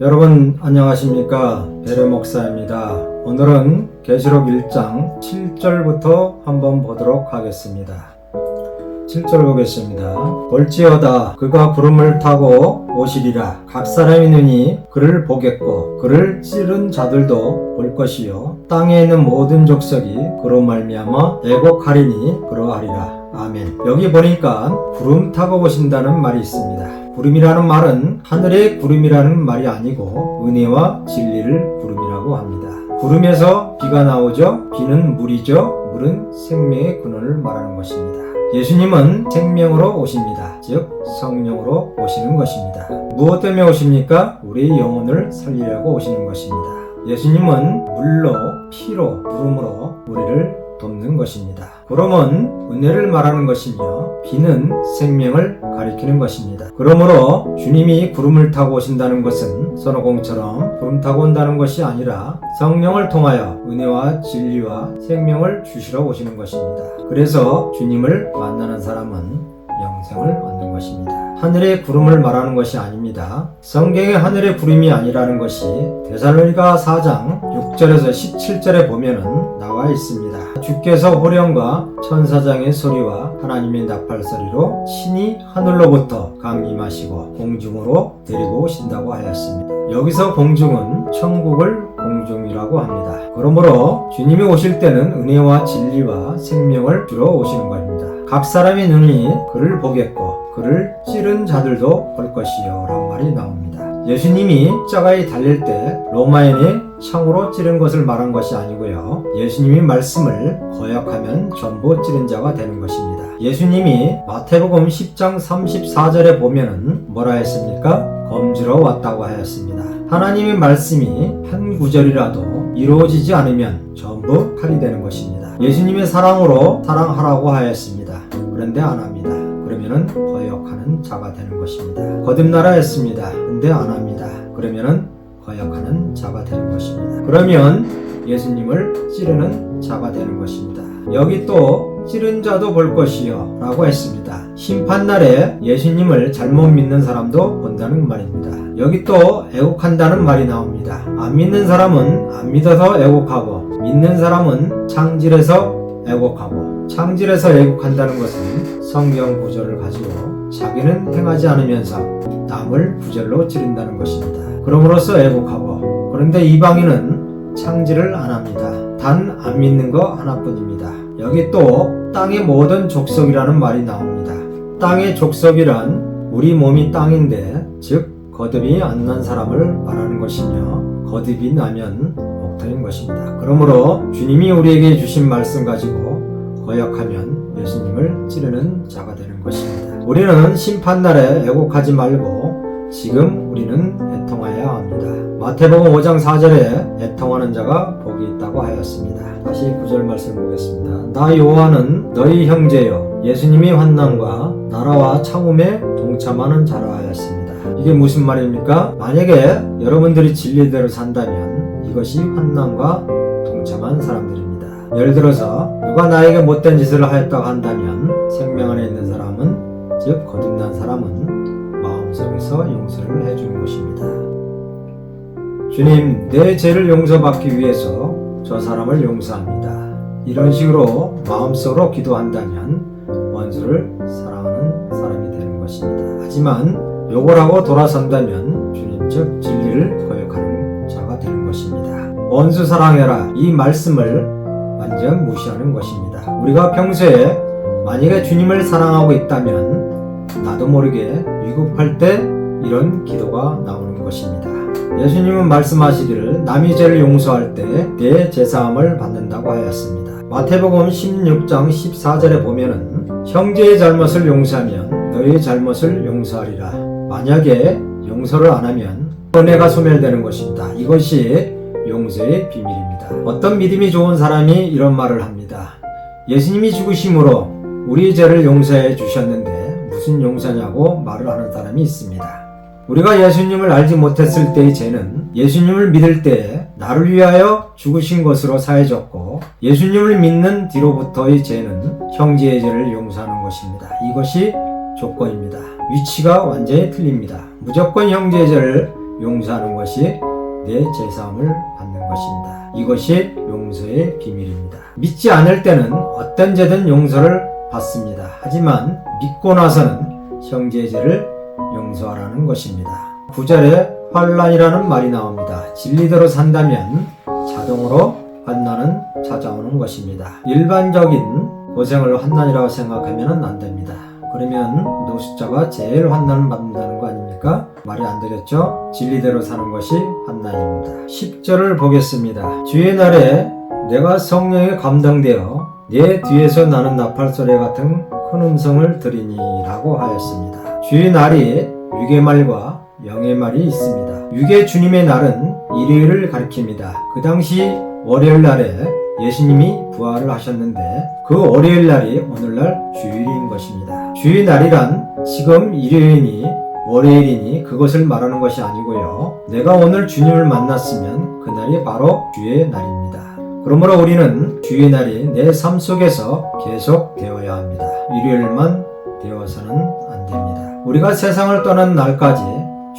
여러분 안녕하십니까 베레 목사입니다. 오늘은 계시록 1장 7절부터 한번 보도록 하겠습니다. 7절 보겠습니다. 볼지어다 그가 구름을 타고 오시리라 각 사람이 눈이 그를 보겠고 그를 찌른 자들도 볼 것이요 땅에 있는 모든 족속이 그로 말미암아 애곡하리니 그러하리라. 아멘. 여기 보니까 구름 타고 오신다는 말이 있습니다. 구름이라는 말은 하늘의 구름이라는 말이 아니고 은혜와 진리를 구름이라고 합니다. 구름에서 비가 나오죠. 비는 물이죠. 물은 생명의 근원을 말하는 것입니다. 예수님은 생명으로 오십니다. 즉 성령으로 오시는 것입니다. 무엇 때문에 오십니까? 우리의 영혼을 살리려고 오시는 것입니다. 예수님은 물로 피로 부름으로 우리를 돕는 것입니다. 구름은 은혜를 말하는 것이며 비는 생명을 가리키는 것입니다. 그러므로 주님이 구름을 타고 오신다는 것은 선호공처럼 구름 타고 온다는 것이 아니라 성령을 통하여 은혜와 진리와 생명을 주시러 오시는 것입니다. 그래서 주님을 만나는 사람은 영생을 얻는 것입니다. 하늘의 구름을 말하는 것이 아닙니다. 성경의 하늘의 구름이 아니라는 것이 데살로니가 4장 6절에서 17절에 보면은 나와 있습니다. 주께서 호령과 천사장의 소리와 하나님의 나팔 소리로 신이 하늘로부터 강림하시고 공중으로 데리고 오신다고 하였습니다. 여기서 공중은 천국을 공중이라고 합니다. 그러므로 주님이 오실 때는 은혜와 진리와 생명을 주러 오시는 것입니다. 각 사람의 눈이 그를 보겠고 그를 찌른 자들도 볼 것이요 라는 말이 나옵니다. 예수님이 십자가에 달릴 때 로마인이 창으로 찌른 것을 말한 것이 아니고요. 예수님이 말씀을 거역하면 전부 찌른 자가 되는 것입니다. 예수님이 마태복음 10장 34절에 보면은 뭐라 했습니까? 검지러 왔다고 하였습니다. 하나님의 말씀이 한 구절이라도 이루어지지 않으면 전부 칼이 되는 것입니다. 예수님의 사랑으로 사랑하라고 하였습니다. 그런데 안 합니다. 그러면은 거역하는 자가 되는 것입니다. 거듭나라 했습니다. 근데 안 합니다. 그러면은 거역하는 자가 되는 것입니다. 그러면 예수님을 찌르는 자가 되는 것입니다. 여기 또 찌른 자도 볼 것이요 라고 했습니다. 심판날에 예수님을 잘못 믿는 사람도 본다는 말입니다. 여기 또 애곡한다는 말이 나옵니다. 안 믿는 사람은 안 믿어서 애곡하고 믿는 사람은 창질에서 애곡하고 창질에서 애곡한다는 것은 성경 구절을 가지고 자기는 행하지 않으면서 남을 구절로 찌른다는 것입니다. 그럼으로써 애곡하고 그런데 이방인은 창질을 안 합니다. 단 안 믿는 거 하나뿐입니다. 여기 또 땅의 모든 족속이라는 말이 나옵니다. 땅의 족속이란 우리 몸이 땅인데 즉 거듭이 안 난 사람을 말하는 것이며 거듭이 나면 목타인 것입니다. 그러므로 주님이 우리에게 주신 말씀 가지고 거역하면 예수님을 찌르는 자가 되는 것입니다. 우리는 심판날에 애곡하지 말고 지금 우리는 애통하여야 합니다. 마태복음 5장 4절에 애통하는 자가 복이 있다고 하였습니다. 다시 9절 말씀 보겠습니다. 나 요한은 너희 형제여 예수님이 환난과 나라와 창음에 동참하는 자라 하였습니다. 이게 무슨 말입니까? 만약에 여러분들이 진리대로 산다면 이것이 환난과 동참한 사람들입니다. 예를 들어서 누가 나에게 못된 짓을 하였다고 한다면 생명 안에 있는 즉 거듭난 사람은 마음속에서 용서를 해주는 것입니다. 주님, 내 죄를 용서받기 위해서 저 사람을 용서합니다. 이런 식으로 마음속으로 기도한다면 원수를 사랑하는 사람이 되는 것입니다. 하지만 욕을 하고 돌아선다면 주님 즉 진리를 거역하는 자가 되는 것입니다. 원수 사랑해라 이 말씀을 완전 무시하는 것입니다. 우리가 평소에 만약에 주님을 사랑하고 있다면 나도 모르게 위급할 때 이런 기도가 나오는 것입니다. 예수님은 말씀하시기를 남이 죄를 용서할 때 내 제사함을 받는다고 하였습니다. 마태복음 16장 14절에 보면은 형제의 잘못을 용서하면 너의 잘못을 용서하리라. 만약에 용서를 안 하면 은혜가 소멸되는 것입니다. 이것이 용서의 비밀입니다. 어떤 믿음이 좋은 사람이 이런 말을 합니다. 예수님이 죽으심으로 우리 죄를 용서해 주셨는데 무슨 용서냐고 말을 하는 사람이 있습니다. 우리가 예수님을 알지 못했을 때의 죄는 예수님을 믿을 때에 나를 위하여 죽으신 것으로 사해졌고 예수님을 믿는 뒤로부터의 죄는 형제의 죄를 용서하는 것입니다. 이것이 조건입니다. 위치가 완전히 틀립니다. 무조건 형제의 죄를 용서하는 것이 내 제사함을 받는 것입니다. 이것이 용서의 비밀입니다. 믿지 않을 때는 어떤 죄든 용서를 받습니다. 하지만 믿고 나서는 형제의 죄를 용서하라는 것입니다. 9절에 환란이라는 말이 나옵니다. 진리대로 산다면 자동으로 환난은 찾아오는 것입니다. 일반적인 고생을 환난이라고 생각하면 안 됩니다. 그러면 노숙자가 제일 환난을 받는다는 거 아닙니까? 말이 안 되겠죠? 진리대로 사는 것이 환난입니다. 10절을 보겠습니다. 주의 날에 내가 성령에 감동되어 내 뒤에서 나는 나팔소리 같은 큰 음성을 들으니라고 하였습니다. 주의 날이 육의 말과 영의 말이 있습니다. 육의 주님의 날은 일요일을 가리킵니다. 그 당시 월요일 날에 예수님이 부활을 하셨는데 그 월요일 날이 오늘날 주일인 것입니다. 주일 날이란 지금 일요일이니 월요일이니 그것을 말하는 것이 아니고요. 내가 오늘 주님을 만났으면 그날이 바로 주의 날입니다. 그러므로 우리는 주의 날이 내 삶 속에서 계속 되어야 합니다. 일요일만 되어서는 안 됩니다. 우리가 세상을 떠난 날까지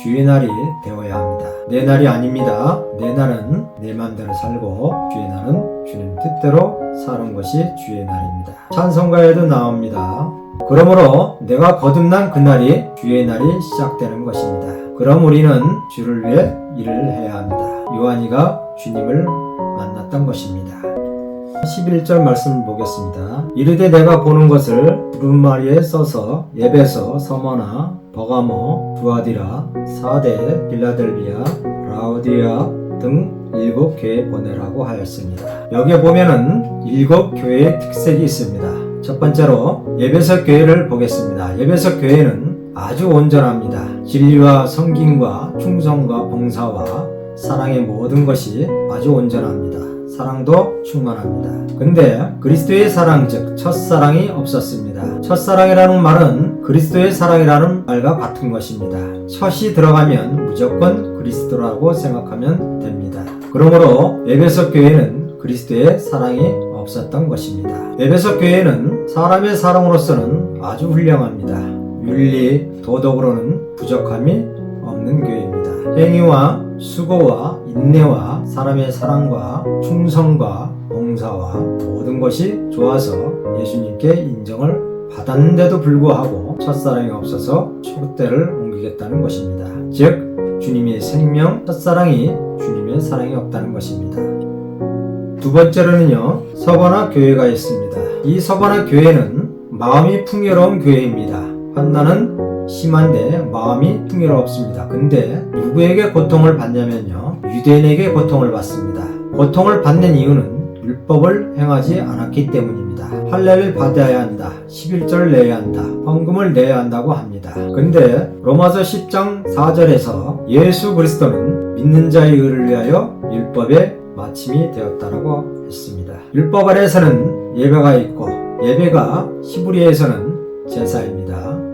주의 날이 되어야 합니다. 내 날이 아닙니다. 내 날은 내 마음대로 살고 주의 날은 주님 뜻대로 사는 것이 주의 날입니다. 찬송가에도 나옵니다. 그러므로 내가 거듭난 그날이 주의 날이 시작되는 것입니다. 그럼 우리는 주를 위해 일을 해야 합니다. 요한이가 주님을 만났던 것입니다. 11절 말씀을 보겠습니다. 이르되 내가 보는 것을 두루마리에 써서 예배서, 서머나, 버가모, 두아디라, 사대, 빌라델비아, 라우디아 등 일곱 교회에 보내라고 하였습니다. 여기에 보면은 일곱 교회의 특색이 있습니다. 첫 번째로 예배석 교회를 보겠습니다. 예배석 교회는 아주 온전합니다. 진리와 성김과 충성과 봉사와 사랑의 모든 것이 아주 온전합니다. 사랑도 충만합니다. 근데 그리스도의 사랑 즉 첫사랑이 없었습니다. 첫사랑이라는 말은 그리스도의 사랑이라는 말과 같은 것입니다. 첫이 들어가면 무조건 그리스도라고 생각하면 됩니다. 그러므로 에베소 교회는 그리스도의 사랑이 없었던 것입니다. 에베소 교회는 사람의 사랑으로서는 아주 훌륭합니다. 윤리, 도덕으로는 부족함이 없는 교회입니다. 행위와 수고와 인내와 사람의 사랑과 충성과 봉사와 모든 것이 좋아서 예수님께 인정을 받았는데도 불구하고 첫사랑이 없어서 초대를 옮기겠다는 것입니다. 즉 주님의 생명, 첫사랑이 주님의 사랑이 없다는 것입니다. 두 번째로는요, 서바나 교회가 있습니다. 이 서바나 교회는 마음이 풍요로운 교회입니다. 환난은 심한데 마음이 풍요롭습니다. 근데 누구에게 고통을 받냐면요, 유대인에게 고통을 받습니다. 고통을 받는 이유는 율법을 행하지 않았기 때문입니다. 할례를 받아야 한다. 11절 내야 한다. 헌금을 내야 한다고 합니다. 근데 로마서 10장 4절에서 예수 그리스도는 믿는 자의 의를 위하여 율법의 마침이 되었다라고 했습니다. 율법 아래에서는 예배가 있고 예배가 히브리에서는 제사입니다.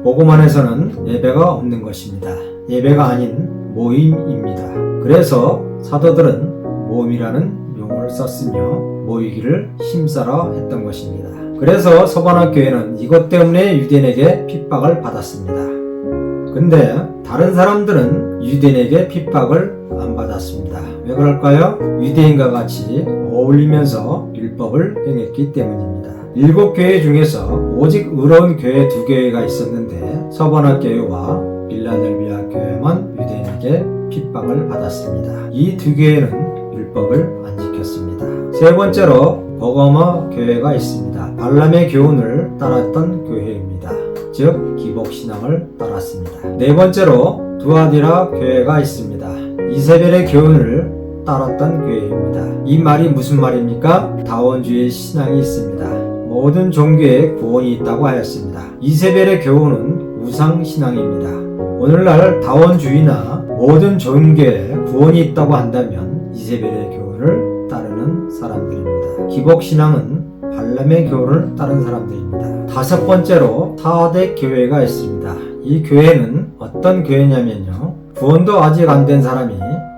복음 안에서는 예배가 없는 것입니다. 예배가 아닌 모임입니다. 그래서 사도들은 모임이라는 용어를 썼으며 모이기를 힘써라 했던 것입니다. 그래서 서반학 교회는 이것 때문에 유대인에게 핍박을 받았습니다. 근데 다른 사람들은 유대인에게 핍박을 안 받았습니다. 왜 그럴까요? 유대인과 같이 어울리면서 율법을 행했기 때문입니다. 일곱 교회 중에서 오직 의로운 교회 두 교회가 있었는데 서번학 교회와 빌라델비아 교회만 유대인에게 핍박을 받았습니다. 이 두 교회는 율법을 안 지켰습니다. 세 번째로 버거마 교회가 있습니다. 발람의 교훈을 따랐던 교회입니다. 즉 기복 신앙을 따랐습니다. 네 번째로 두아디라 교회가 있습니다. 이세벨의 교훈을 따랐던 교회입니다. 이 말이 무슨 말입니까? 다원주의 신앙이 있습니다. 모든 종교에 구원이 있다고 하였습니다. 이세벨의 교훈은 우상 신앙입니다. 오늘날 다원주의나 모든 종교에 구원이 있다고 한다면 이세벨의 교훈을 따르는 사람들입니다. 기복신앙은 발람의 교훈을 따른 사람들입니다. 다섯 번째로 사대 교회가 있습니다. 이 교회는 어떤 교회냐면요. 구원도 아직 안 된 사람이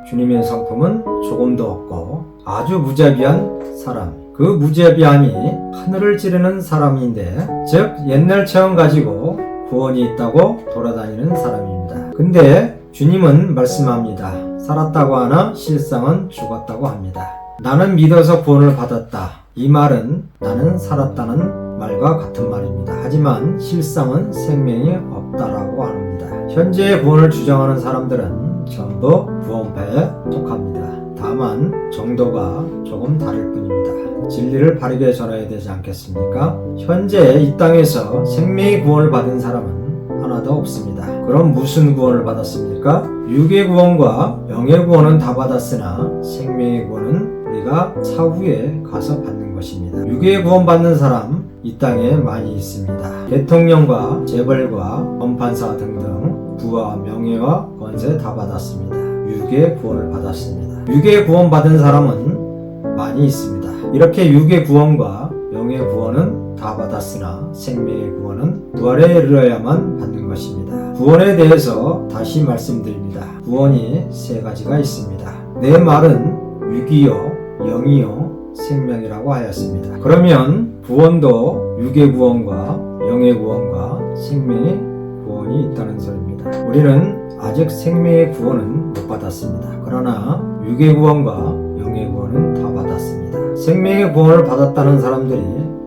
주님의 성품은 조금도 없고 아주 무자비한 사람. 그 무자비함이 하늘을 찌르는 사람인데, 즉 옛날 체험 가지고 구원이 있다고 돌아다니는 사람입니다. 근데 주님은 말씀합니다. 살았다고 하나 실상은 죽었다고 합니다. 나는 믿어서 구원을 받았다. 이 말은 나는 살았다는 말과 같은 말입니다. 하지만 실상은 생명이 없다라고 합니다. 현재의 구원을 주장하는 사람들은 전부 구원파에 속합니다. 다만 정도가 조금 다를 뿐입니다. 진리를 바르게 전해야 되지 않겠습니까? 현재 이 땅에서 생명의 구원을 받은 사람은 하나도 없습니다. 그럼 무슨 구원을 받았습니까? 육의 구원과 영의 구원은 다 받았으나 생명의 구원은 우리가 차후에 가서 받는 것입니다. 육의 구원 받는 사람 이 땅에 많이 있습니다. 대통령과 재벌과 검판사 등등 부와 명예와 권세 다 받았습니다. 육의 구원을 받았습니다. 육의 구원 받은 사람은 많이 있습니다. 이렇게 육의 구원과 영의 구원은 다 받았으나 생명의 구원은 부활에 이르러야만 받는 것입니다. 구원에 대해서 다시 말씀드립니다. 구원이 세 가지가 있습니다. 내 말은 육이요, 영이요, 생명이라고 하였습니다. 그러면 구원도 육의 구원과 영의 구원과 생명의 구원이 있다는 소리입니다. 우리는 아직 생명의 구원은 못 받았습니다. 그러나 육의 구원과 영의 구원은 다 받았습니다. 생명의 구원을 받았다는 사람들이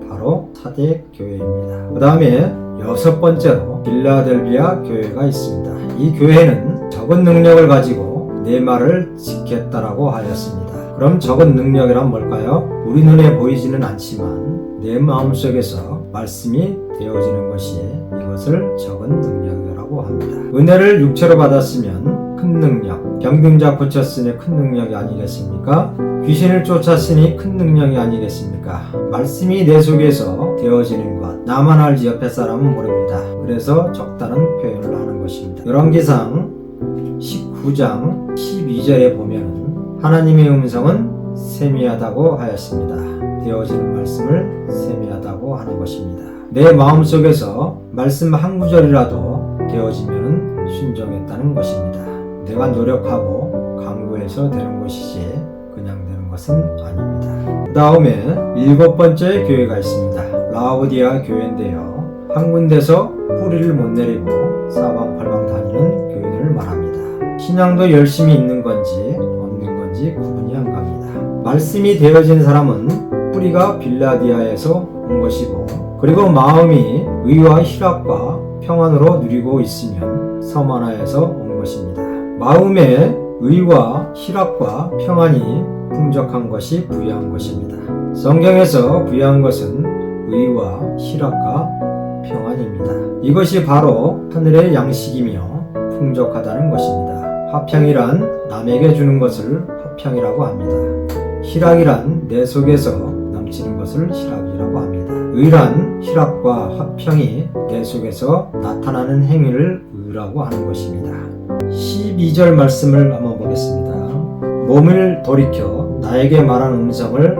바로 사대 교회입니다. 그 다음에 여섯 번째로 빌라델비아 교회가 있습니다. 이 교회는 적은 능력을 가지고 내 말을 지켰다라고 하였습니다. 그럼 적은 능력이란 뭘까요? 우리 눈에 보이지는 않지만 내 마음속에서 말씀이 되어지는 것이 이것을 적은 능력이라고 합니다. 은혜를 육체로 받았으면 큰 능력, 병등자 고쳤으니 큰 능력이 아니겠습니까? 귀신을 쫓았으니 큰 능력이 아니겠습니까? 말씀이 내 속에서 되어지는 것, 나만 알지 옆에 사람은 모릅니다. 그래서 적다는 표현을 하는 것입니다. 열왕기상 19장 12절에 보면 하나님의 음성은 세미하다고 하였습니다. 되어지는 말씀을 세미하다고 하는 것입니다. 내 마음속에서 말씀 한 구절이라도 되어지면 순종했다는 것입니다. 내가 노력하고 강구해서 되는 것이지 그냥 되는 것은 아닙니다. 그 다음에 일곱 번째 교회가 있습니다. 라우디아 교회인데요. 한 군데서 뿌리를 못 내리고 사방팔방 다니는 교인을 말합니다. 신앙도 열심히 있는 건지 없는 건지 구분이 안 갑니다. 말씀이 되어진 사람은 뿌리가 빌라디아에서 온 것이고 그리고 마음이 의와 희락과 평안으로 누리고 있으면 서만화에서 온 것입니다. 마음에 의와 희락과 평안이 풍족한 것이 부유한 것입니다. 성경에서 부유한 것은 의와 희락과 평안입니다. 이것이 바로 하늘의 양식이며 풍족하다는 것입니다. 화평이란 남에게 주는 것을 화평이라고 합니다. 희락이란 내 속에서 넘치는 것을 희락이라고 합니다. 의란 희락과 화평이 내 속에서 나타나는 행위를 의라고 하는 것입니다. 12절 말씀을 한번 보겠습니다. 몸을 돌이켜 나에게 말한 음성을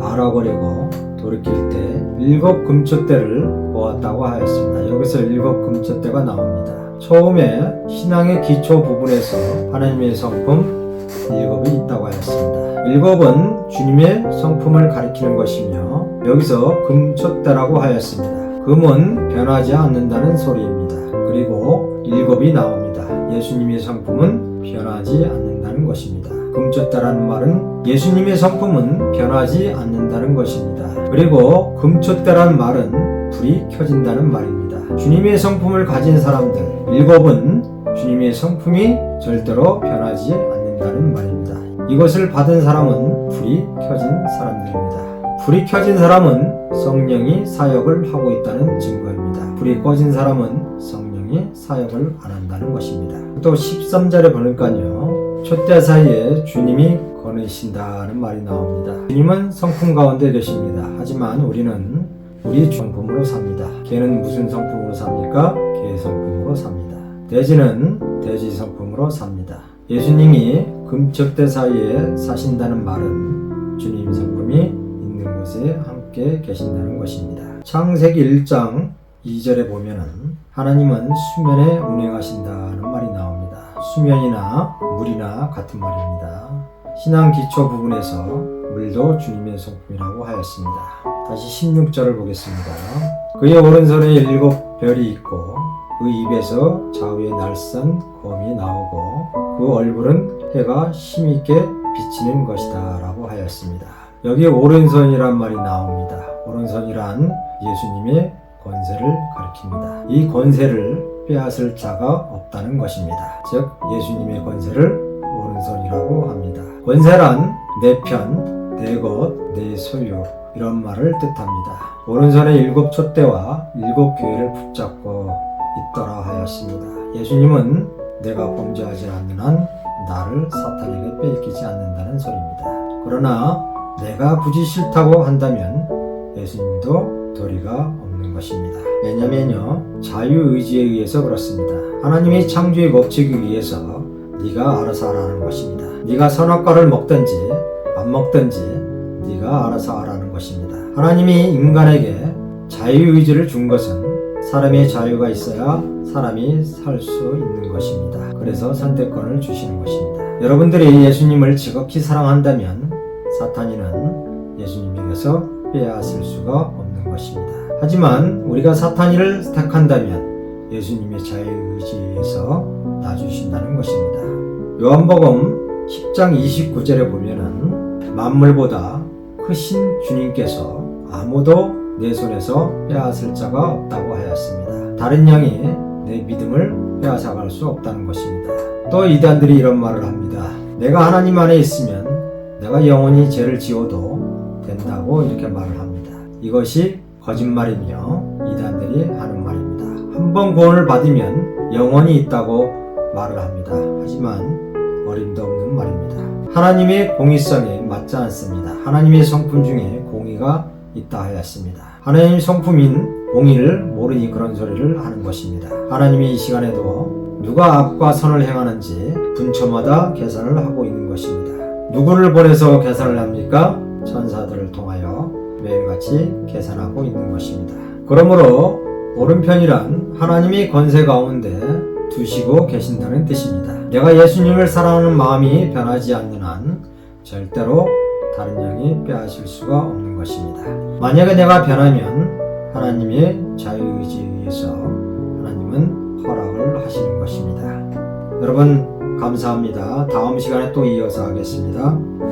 알아보려고 돌이킬 때 일곱 금초대를 보았다고 하였습니다. 여기서 일곱 금초대가 나옵니다. 처음에 신앙의 기초 부분에서 하나님의 성품 일곱이 있다고 하였습니다. 일곱은 주님의 성품을 가리키는 것이며 여기서 금초대라고 하였습니다. 금은 변하지 않는다는 소리입니다. 그리고 일곱이 나옵니다. 예수님의 성품은 변하지 않는다는 것입니다. 금초대라는 말은 예수님의 성품은 변하지 않는다는 것입니다. 그리고 금초대라는 말은 불이 켜진다는 말입니다. 주님의 성품을 가진 사람들, 일곱은 주님의 성품이 절대로 변하지 않는다는 말입니다. 이것을 받은 사람은 불이 켜진 사람들입니다. 불이 켜진 사람은 성령이 사역을 하고 있다는 증거입니다. 불이 꺼진 사람은 성 령이 사역을 안 한다는 것입니다. 또 13절에 보니까요. 촛대 사이에 주님이 거느신다는 말이 나옵니다. 주님은 성품 가운데 계십니다. 하지만 우리는 우리 성품으로 삽니다. 개는 무슨 성품으로 삽니까? 개 성품으로 삽니다. 돼지는 돼지 성품으로 삽니다. 예수님이 금척대 사이에 사신다는 말은 주님 성품이 있는 곳에 함께 계신다는 것입니다. 창세기 1장 2절에 보면은 하나님은 수면에 운행하신다는 말이 나옵니다. 수면이나 물이나 같은 말입니다. 신앙 기초 부분에서 물도 주님의 성품이라고 하였습니다. 다시 16절을 보겠습니다. 그의 오른손에 일곱 별이 있고 그 입에서 좌우에 날선 검이 나오고 그 얼굴은 해가 힘있게 비치는 것이다 라고 하였습니다. 여기 오른손이란 말이 나옵니다. 오른손이란 예수님의 권세를 가리킵니다. 이 권세를 빼앗을 자가 없다는 것입니다. 즉 예수님의 권세를 오른손이라고 합니다. 권세란 내 편, 내 것, 내 소유 이런 말을 뜻합니다. 오른손에 일곱 촛대와 일곱 교회를 붙잡고 있더라 하였습니다. 예수님은 내가 범죄하지 않는 한 나를 사탄에게 빼앗기지 않는다는 소리입니다. 그러나 내가 굳이 싫다고 한다면 예수님도 도리가 것입니다. 왜냐면요 자유의지에 의해서 그렇습니다. 하나님이 창조의 법칙에 의해서 네가 알아서 하라는 것입니다. 네가 선악과를 먹든지 안 먹든지 네가 알아서 하라는 것입니다. 하나님이 인간에게 자유의지를 준 것은 사람의 자유가 있어야 사람이 살 수 있는 것입니다. 그래서 선택권을 주시는 것입니다. 여러분들이 예수님을 지극히 사랑한다면 사탄이는 예수님에게서 빼앗을 수가 없는 것입니다. 하지만 우리가 사탄이를 택한다면 예수님의 자유의지에서 놔주신다는 것입니다. 요한복음 10장 29절에 보면은 만물보다 크신 주님께서 아무도 내 손에서 빼앗을 자가 없다고 하였습니다. 다른 양이 내 믿음을 빼앗아갈 수 없다는 것입니다. 또 이단들이 이런 말을 합니다. 내가 하나님 안에 있으면 내가 영원히 죄를 지어도 된다고 이렇게 말을 합니다. 이것이 거짓말이며 이단들이 하는 말입니다. 한 번 구원을 받으면 영원히 있다고 말을 합니다. 하지만 어림도 없는 말입니다. 하나님의 공의성에 맞지 않습니다. 하나님의 성품 중에 공의가 있다 하였습니다. 하나님의 성품인 공의를 모르니 그런 소리를 하는 것입니다. 하나님이 이 시간에도 누가 악과 선을 행하는지 분초마다 계산을 하고 있는 것입니다. 누구를 보내서 계산을 합니까? 천사들을 통하여 매일같이 계산하고 있는 것입니다. 그러므로 오른편이란 하나님의 권세 가운데 두시고 계신다는 뜻입니다. 내가 예수님을 사랑하는 마음이 변하지 않는 한 절대로 다른 영이 빼앗을 수가 없는 것입니다. 만약에 내가 변하면 하나님의 자유의지에 의해서 하나님은 허락을 하시는 것입니다. 여러분 감사합니다. 다음 시간에 또 이어서 하겠습니다.